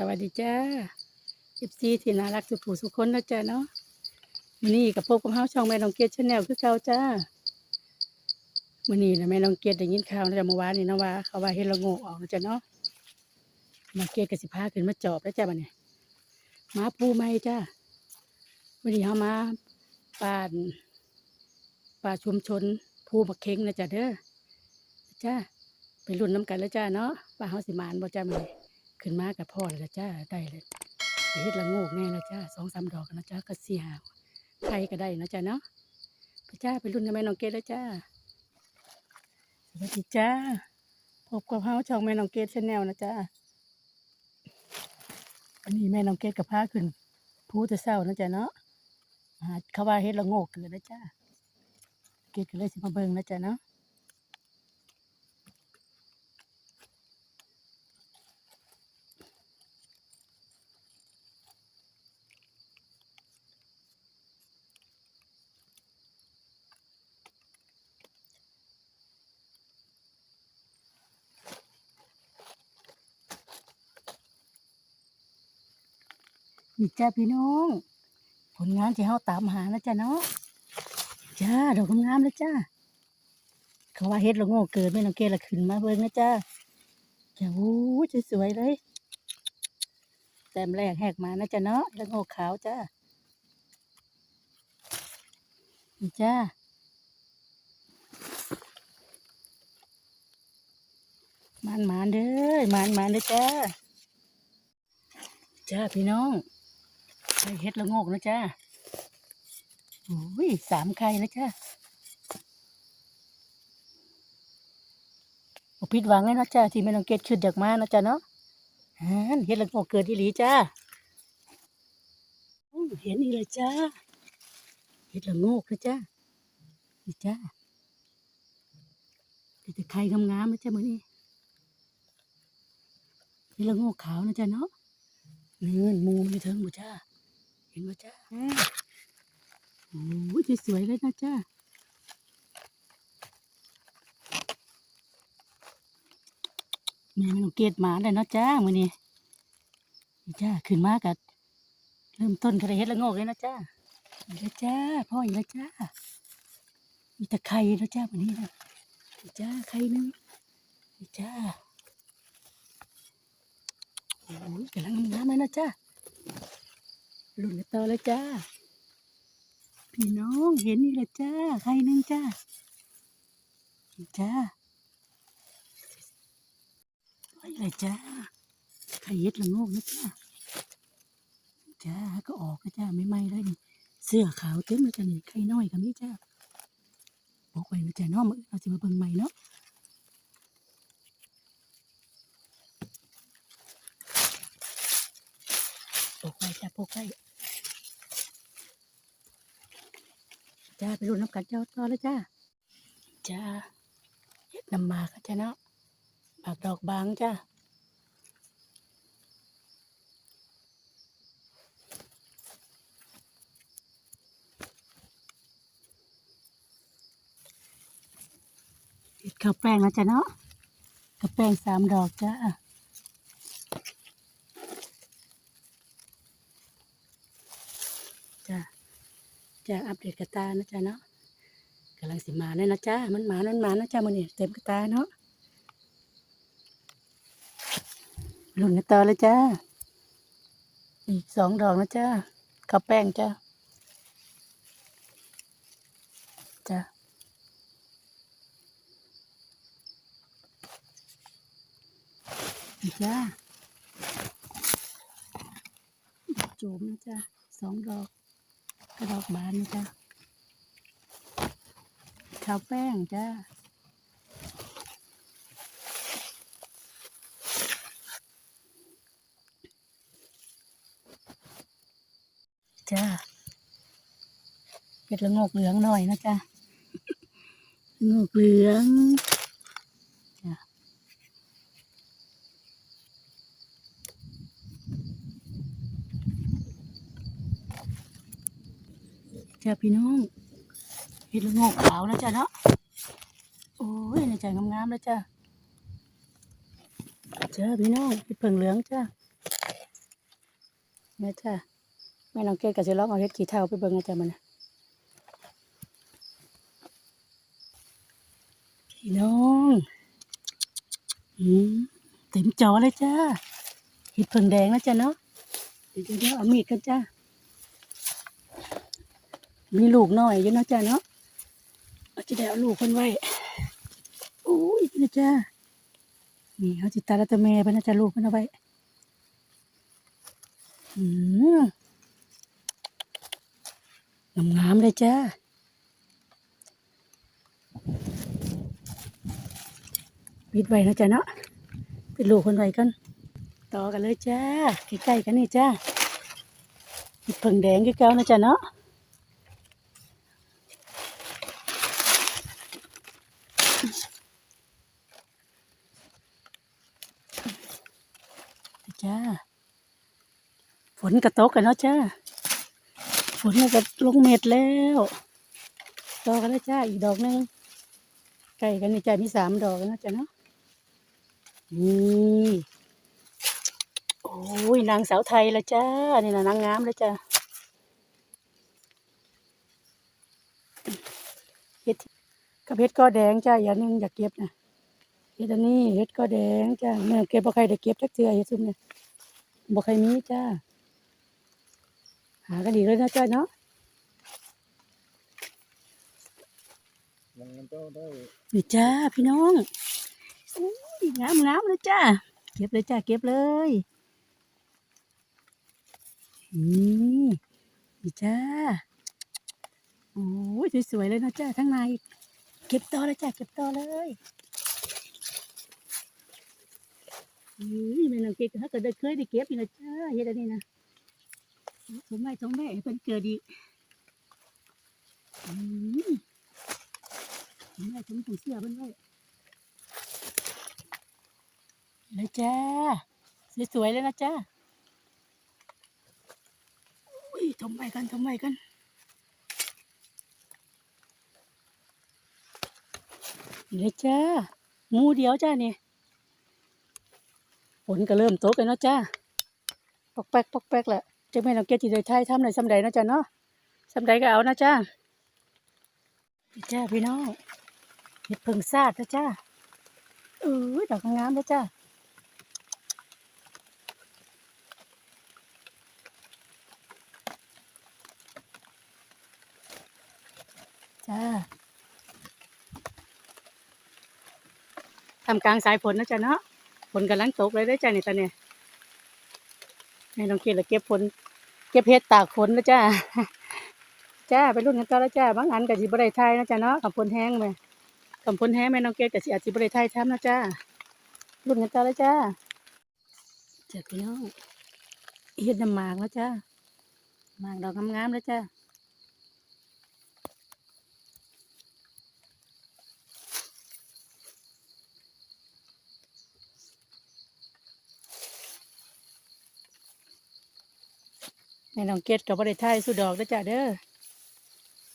สวัสดีจ้าเอฟซีที่น่ารักสุดผู้สุขคนนะจ้าเนาะมือนี้กับพบกับเฮาช่องแม่น้องเกดชาแนลคือเก่าจ้ามือนี้นะแม่น้องเกดได้ยินข่าวนะจ้ะเมื่อวานนี่นะว่า เขาว่าเฮ็ดละโงกออกนะจ้ะเนาะน้องเกดก็สิพาขึ้นมาจอบแล้วจ้าบัดนี้มาปูใหม่จ้าวันนี้เฮามาป่านป่าชุมชนภูบักเค็งนะจ้ะเด้อจ้าไปรุ่นน้ำกันแล้วจ้าเนาะว่าเฮาสิมานบ่จ้ามื้อนี้ ขึ้นมากับพ่อแล้วล่ะจ้าได้เลยเฮ็ดละโงกแน่ล้วจ้าสองสามดอกนะจ้าก็เสียใครก็ได้นะจ้าเนาะไปจ้าไปรุ่นกับแม่น้องเกดแล้วจ้าสวัสดีจ้าพบกับเฮาช่องแม่น้องเกดชาแนลนะจ้าวันนี้แม่น้องเกดกับพาขึ้นภูแต่เศร้านะจ้าเนาะหาเขาว่าเฮ็ดละโงกเกิดนะจ้าเกดก็เลยสิมาเบิ่งนะจ้าเนาะ นี่จ้าพี่น้อง ผลงานที่เฮาตามหานะจ้าเนาะจ้าดอกงามๆเลยจ้าเขาว่าเฮ็ดละโง่เกิดไม่น้องเกดละขึ้นมาเบิ่งนะจ้าจ้าโอ้ยสวยเลยแต้มแรกแหกมานะจ้าเนาะละโง่ขาวจ้านี่จ้ามันมาเด้อมันมาเด้อจ้าจ้าพี่น้อง เฮ็ดละโงกนะจ้าโอ้ยสามไข่แล้วจ้าผิดหวังเลยนะจ้าที่แม่น้องเกดขึ้นจากมานะจ้าเนาะฮันเฮ็ดละโงกเกิดที่หลีจ้าเห็นนี่เลยจ้าเฮ็ดละโงกนะจ้านี่จ้าแต่ไข่งามๆนะจ้ามื้อนี้เฮ็ดละโงกขาวนะจ้าเนาะเงินมูมีเทิงบ่จ้า ห็นบ่จ้าโอ้ยสวยๆเลยนะจ้าแม่ไม่ต้องเกตหมาเลยเนาะจ้ามื้อนี้นี่จ้าขึ้นมากัดเริ่มต้นกระเฮ็ดละโงกเลยนะจ้าอีกแล้วจ้าพ่ออีกแล้วจ้ามีแต่ไข่แล้วจ้ามื้อนี้นะนี่จ้าไข่หนึงนี่จ้าโอ้ยกำลังงามๆเลยนะจ้า หลุ่นต่อเลยจ้า พี่น้องเห็นนี่แหละจ้า ใครหนึ่งจ้า จ้าไปเลยจ้าใครเย็ดละงกนะจ้า จ้าก็ออกนะจ้าไม่ไหม้เลยนี่เสื้อขาวเต็มเลยจ้านี่ไข่น้อยกับนี่จ้าบอกไว้นะจ้าน้องมือเราจะมาเบิ่งใหม่เนาะปลูกไว้จ้าปลูกไว้ จ้าไปรุ่นน้ำกันเจ้าต่อเลยจ้าจ้าเฮ็ดน้ำหมากอะจ้าเนาะหมากดอกบางจ้าเฮ็ดข้าวแป้งนะจ้าเนาะข้าวแป้งสามดอกจ้า จ้าอัปเดตกระตานะจ้าเนาะกำลังสิมาเนี่ยนะจ้ามันหมามันหมานะจ้ามันนี่เต็มกระตาเนาะลุ่นกันต่อเลยจ้าอีกสองดอกนะจ้าข้าวแป้งจ้าจ้าจ้าจูมนะจ้าสองดอก กระดอกบานจ้ะข้าวแป้งจ้าจ้าเป็ดละงกเหลืองหน่อยนะจ้างกเหลือง จ้าพี่น้องเห็ดละโงกขาวนะจ้าเนาะโอ้ยในใจงามๆแล้วจ้าจ้าพี่น้องเห็ดเผิงเหลืองจ้าแม่จ้าแม่น้องเกดก็สิลองเอาเฮ็ดขี้เถ้าไปเบิ่งนะจ๊ะมันนะพี่น้องอืมเต็มจอเลยจ้าเห็ดเพิ่งแดงนะจ๊ะเนาะเดี๋ยวเดี๋ยวเอามีดกันจ้า มีลูกน้อยอยู่นาะจ้ะเนาะเราจะได้เอาลูกคนไว้โอ้ยนะจ้านี่เขาจิตตาละตะแม่เพิ่นะจ๊ะลูกพนเอาไว้อืมงามๆเลยจ้าปิดไว้นะจ๊ะเนาะปิดลูกคนไว้กันต่อกันเลยจ้าใกล้ๆกันนี่จ้าเห็ดเพิ่งแดงคือเก่านะจ๊ะเนาะจ้า ฝ นกระตกกันเนาะจ้าฝนก็ลงเม็ดแล้วต่อกันแล้วจ้าอีกดอกนึงใกล้กันนี่จ้ามีสามดอกแล้วนะจ้าเนาะนี่โอ้ยนางสาวไทยละจ้านี่นะนางงามล้วจ้าเฮ็ดกับเฮ็ดก็แดงจ้าอย่านึงอย่าเก็บนะเฮ็ดอันนี้เฮ็ดก็แดงจ้าแม่เก็บบ่ใครได้เก็บจักเทือเฮ็ดซุ่มเนี่ยบ่ใครมีจ้า หากันดีเลยนะจ้าเนาะนี่จ้าพี่น้องอุ้ยงามงามเลยจ้าเก็บเลยจ้าเก็บเลยนี่นี่จ้าโอ้ยสวยๆเลยนะจ้าทั้งในเก็บต่อเลยจ้าเก็บต่อเลยอุ้ยแม่นางเก็บถ้าเกิดได้เคยได้เก็บอีกนะจ้าเฮ็ดอันนี้นะ สมัยสองแม่ให้เพิ่นเกิดอีกอืมแม่ฉันผูเสื้อเพิ่นไว้เลยจ้า สวยๆเลยนะจ้าอุ้ยทำไมกันทำไมกันเลยจ้าหมูเดียวจ้านี่ฝนก็เริ่มตกแล้วเนาะจ้าปอกแป๊กปอกแป๊กแหละ จะไม่ต้องเก็บจีเลยไทยทำหน่อยสำใดนาะจ้าเนาะสำใดก็เอานะจ้าจ้าพี่น้องเห็ดเพิ่งซาดนะจ้าเออดอกงามนะจ้าจ้าทำกลางสายฝนนะจ๊ะเนาะฝนกำลังตกเลยได้อจ้าเนี่ยตอนนี้ให้น้องเกดละเก็บฝน ก็บเห็ดตากฝนนะจ้าจ้าไปรุ่นกันต่อแล้วจ้าบางอันกับสีบริไทยนะจ้าเนาะกับพนแห้งไปกำพนแห้งแม่น้องเกดกับสีอาจสิบริไทยทำนะจ้ารุ่นกันต่อแล้วจ้าเจ้าพี่น้องเฮ็ดน้ำหมากแล้วจ้าหมากดอกงามๆแล้วจ้า แม่น้องเกดกับบริไทยสุดดอกแล้วจ้าเด้อ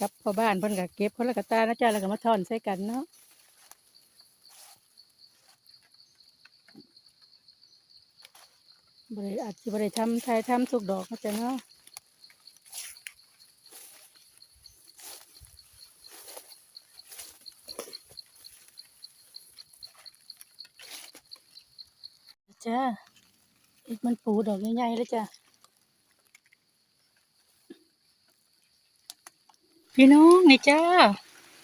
กับพ่อบ้านเพิ่นก็เก็บคนละกตานะจ้าแล้วก็มาทอนใส่กันเนาะบริอาจจะบริทำไทยทำสุกดอกนะจ้ะเนาะจ้าอีกมันปูดอกใหญ่ๆเลยจ้ะ พี่น้องนี่จ้า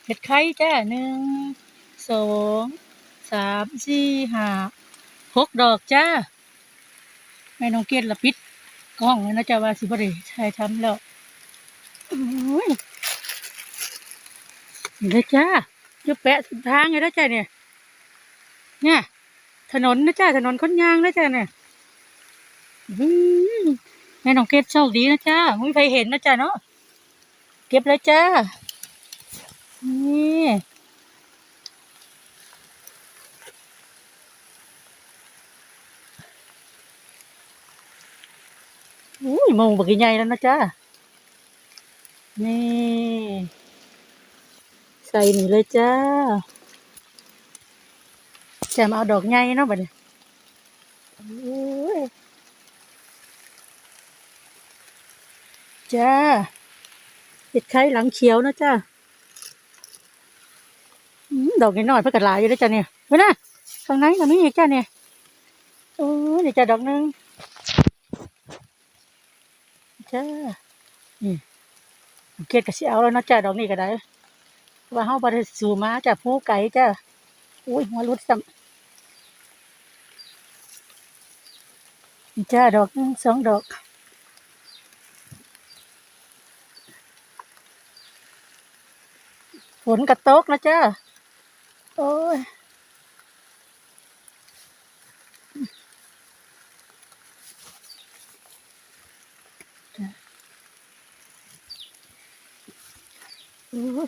เห็ดไข่จ้าหนึ่งสองสามสี่ห้าหกดอกจ้าแม่น้องเกดละปิดกล้องเลยนะจ้าว่าสิบริใช่ทำแล้วโอ้ยนี่เลยจ้าจะแปะสุดทางเลยนะจ้าเนี่ยเนี่ย ถนนนะจ้าถนนค้นยางนะจ้าเนี่ยแม่น้องเกดโชคดีนะจ้าไม่มีใครเห็นนะจ้าเนาะ เก็บเลยจ้า นี่อุ้ยมงบักใหญ่แล้วนะจ้า นี่ ใส่หนีเลยจ้าจะมาเอาดอกใหญ่เนาะบัดนี้โอ้ยจ้า เห็ดไข่หลังเขียวนะจ้าดอกน้อยๆเพื่อกระลายอยู่แล้วจ้าเนี่ยเว้ยนะข้างในก็มีอีกจ้าเนี่ยโอ้ยนี่จ้าดอกหนึงจ้านี่เกดก็สิเอาแล้วนะจ้าดอกนี้ก็ได้ว่าเฮาบ่ได้สู่มาจ้าผู้ไก่จ้าอุ้ยหัวรุดซ้ำจ้าดอกหนึงสองดอก ฝนกระตกนะจ้าโอ้ย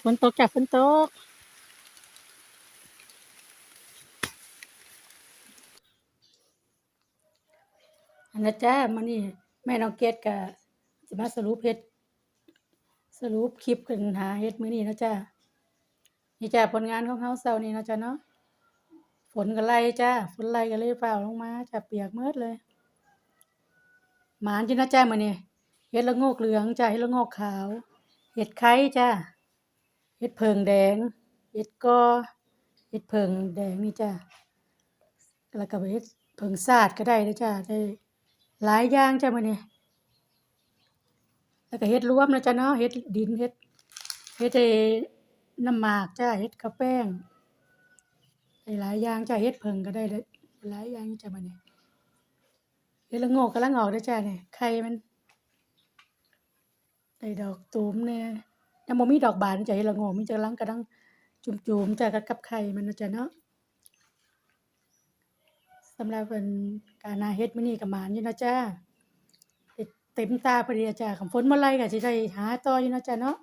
ฝนตกจ้ะฝนตกอันนะจ้ามานี่แม่น้องเกดกับจะมาสรุปเฮ็ดสรุปคลิปกันหาเฮ็ดมื้อนี้นะจ้า นี่จ้าผลงานของเฮาเช้านี้นะจ้าเนาะฝนก็ไล่จ้าฝนไล่ก็เลยเปล่าลงมาจ้าเปียกหมืดเลย หมานจินะจ้ามื้อนี้เฮ็ดละโงกเหลืองจ้าเฮ็ดละโงกขาวเฮ็ดไข่จ้าเฮ็ดเพิงแดงเฮ็ดกอเฮ็ดเพิงแดงนี่จ้าแล้วก็เฮ็ดเพิงสาดก็ได้นะจ้าได้หลายอย่างจ้ามื้อนี้แล้วก็เฮ็ดรวมนะจ้ะเนาะเฮ็ดดินเฮ็ดเฮ็ดไอ้ น้ำหมากจ้าเฮ็ดข้าวแป้งได้หลายอย่างจ้าเฮ็ดเพิงก็ได้เลยหลายอย่างจ้ามื้อนี้เฮ็ดละโงกกำลังอกเด้จ้าเนี่ยไข่มันได้ดอกตูมเนี่ยยังบ่มีดอกบานจ้ะเฮ็ดละโงกมีแต่กำลังกำลังจุ่มๆจ้ากับกับไข่มันนะจ้ะเนาะสำหรับเพิ่นการหาเฮ็ดมื้อนี้ก็หมานอยู่นะจ้าเต็มตาพอดีจ้ะคันฝนมาไล่ก็สิได้หาต่ออยู่นะจ้ะเนาะ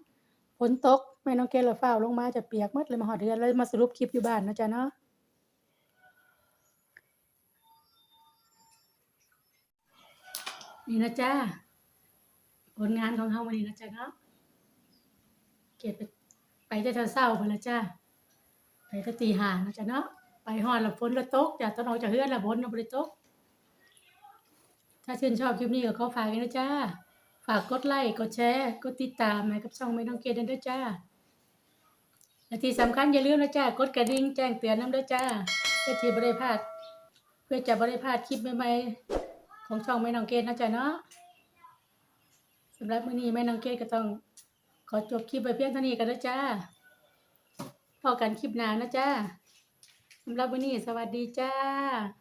ฝนตก แม่น้องเกดละฟ้าวลงมาจะเปียกหมดเลยมาฮอดเรือนเลยมาสรุปคลิปอยู่บ้านนะจ้ะเนาะนี่นะจ้าผลงานของเฮาวันนี้นะจ้ะเนาะเก็บไปไปแต่เช้าๆพุ่นละจ้าไปแต่ตีหานะจ้ะเนาะไปฮอดแล้วฝนละตกจ้ะตอนออกจากเรือนแล้วฝนน่ะบ่ได้ตก ถ้าชื่นชอบคลิปนี้ก็ขอฝากกันนะจ้าฝากกดไลค์กดแชร์ กดติดตามให้กับช่องไม่ต้องเกดด้วยจ้า และที่สำคัญอย่าลืมนะจ้ากดกระดิ่งแจ้งเตือนน้ำด้วยจ้าเพื่อที่บริพาดเพื่อจะบริพาดคลิปใหม่ๆของช่องแม่น้องเกดนะจ้าเนาะสำหรับมื้อนี้แม่น้องเกดก็ต้อง ขอจบคลิปไปเพียงเท่านี้กันนะจ้าพอกันคลิปหน้านะจ้าสำหรับวันนี้สวัสดีจ้า